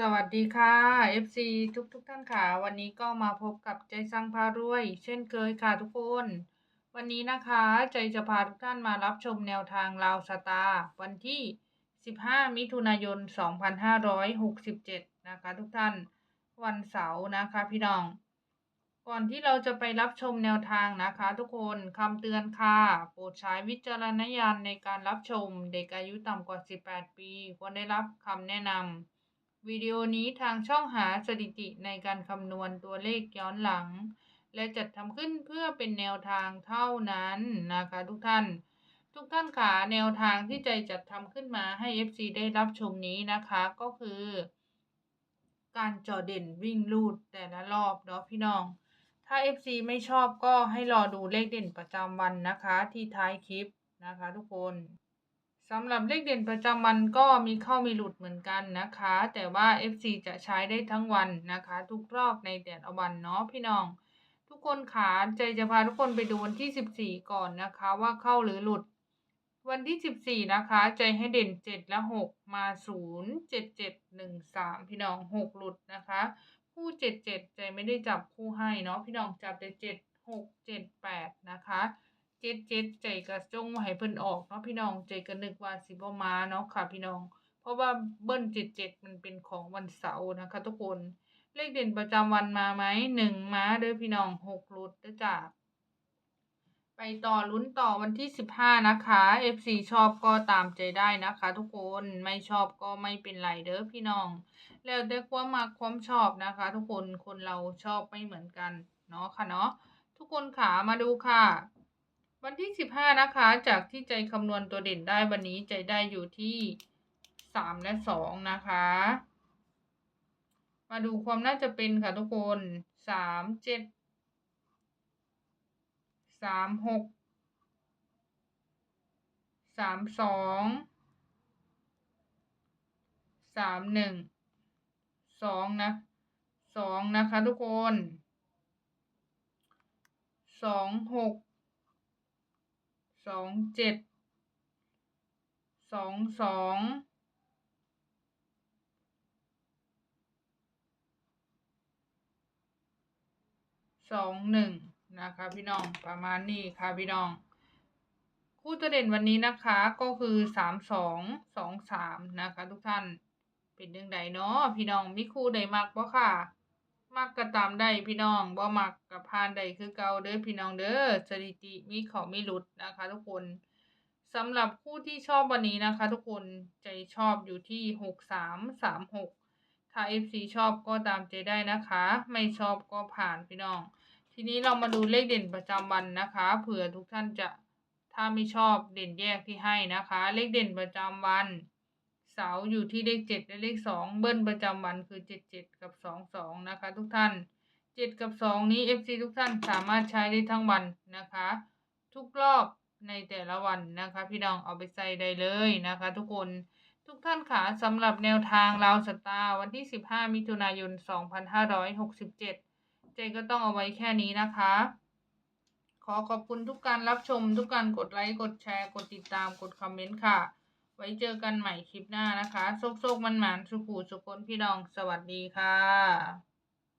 สวัสดีค่ะ FC ทุกทุกท่านค่ะ วันนี้ก็มาพบกับใจสร้างพารวย เช่นเคยค่ะทุกคน วันนี้นะคะใจจะพาทุกท่านมารับชมแนวทางลาวสตาร์วันที่ 15 มิถุนายน 2567 นะคะ ทุกท่านวันเสาร์นะคะพี่น้อง ก่อนที่เราจะไปรับชมแนวทางนะคะ ทุกคนคำเตือนค่ะ โปรดใช้วิจารณญาณในการรับชมเด็กอายุต่ำกว่า 18 ปีควรได้รับคำแนะนำ วิดีโอนี้ทางช่องหาสถิติในการคำนวณตัวเลขย้อนหลัง และจัดทำขึ้นเพื่อเป็นแนวทางเท่านั้นนะคะทุกท่าน ทุกท่านค่ะแนวทางที่ใจจัดทำขึ้นมาให้ FC ได้รับชมนี้นะคะก็คือ การเจอเด่นวิ่งลูดแต่ละรอบเนาะพี่น้อง ถ้า FC ไม่ชอบก็ให้รอดูเลขเด่นประจำวันนะคะที่ท้ายคลิปนะคะทุกคน สำหรับเลขเด่นประจำวันก็มีเข้ามีหลุดเหมือนกันนะคะ แต่ว่า FC จะใช้ได้ทั้งวันนะคะ ทุกรอบในแต่ละวันเนาะพี่น้อง ทุกคนขาใจจะพาทุกคนไปดูวันที่ 14 ก่อนนะคะ ว่าเข้าหรือหลุด วันที่ 14 นะคะ ใจให้เด่น 7 และ 6 มา 0 7 7 1 3 พี่น้อง 6 หลุดนะคะ คู่ 7 7 ใจไม่ได้จับคู่ให้เนาะพี่น้องจับแต่ 7 6 7 8 นะคะ 7 7ใจกระจงให้เพิ่นออกเนาะพี่น้องใจก็นึกว่าสิบ่มาเนาะค่ะพี่น้อง เพราะว่าเบิ้ล7 7มันเป็นของวันเสาร์นะคะทุกคน เลขเด่นประจำวันมาไหมหนึ่งมาเด้อพี่น้องหกหลุดเด้อจ้าไปต่อลุ้นต่อวันที่15นะคะ FC ชอบก็ตามใจได้นะคะ ทุกคนไม่ชอบก็ไม่เป็นไรเด้อพี่น้อง แล้วแต่ความมักความชอบนะคะ ทุกคนคนเราชอบไม่เหมือนกันเนาะค่ะเนาะทุกคนขามาดูค่ะ วันที่15นะคะ จากที่ใจคำนวณตัวเด่นได้วันนี้ใจได้อยู่ที่3และ2นะคะ มาดูความน่าจะเป็นค่ะทุกคน3 7สามหกสามสองสามหนึ่งสองนะสองนะคะทุกคนสองหก สองเจ็ดสองสองสองหนึ่งนะคะพี่น้องประมาณนี้ค่ะพี่น้อง คู่ตัวเด่นวันนี้นะคะก็คือสามสองสองสามนะคะ ทุกท่านเป็นเรื่องใดเนาะพี่น้องมีคู่ใดมักบ่ค่ะ มักก็ตามได้พี่น้องบ่มักกับพานใดคือเก่าเด้อพี่น้องเด้อสถิติมีเขาไม่หลุดนะคะ ทุกคนสำหรับคู่ที่ชอบวันนี้นะคะ ทุกคนใจชอบอยู่ที่หกสามสามหกถ้า FC ชอบก็ตามใจได้นะคะ ไม่ชอบก็ผ่านพี่น้อง ทีนี้เรามาดูเลขเด่นประจำวันนะคะเผื่อทุกท่านจะถ้าไม่ชอบเด่นแยกที่ให้นะคะ เลขเด่นประจำวัน เสาอยู่ที่เลขเจ็ดและเลขสองเบิ้ลประจำวันคือเจ็ดเจ็ดกับสองสองนะคะ ทุกท่านเจ็ดกับสองนี้ FC ทุกท่านสามารถใช้ได้ทั้งวันนะคะ ทุกรอบในแต่ละวันนะคะ พี่น้องเอาไปใส่ได้เลยนะคะ ทุกคนทุกท่านค่ะสำหรับแนวทางลาวสตาร์วันที่ 15 มิถุนายน 2567 เจก็ต้องเอาไว้แค่นี้นะคะ ขอขอบคุณทุกการรับชม ทุกการกดไลค์ กดแชร์ กดติดตาม กดคอมเมนต์ค่ะ ไว้เจอกันใหม่คลิปหน้านะคะโซกๆมันหมานสุขูสุคนพี่น้องสวัสดีค่ะ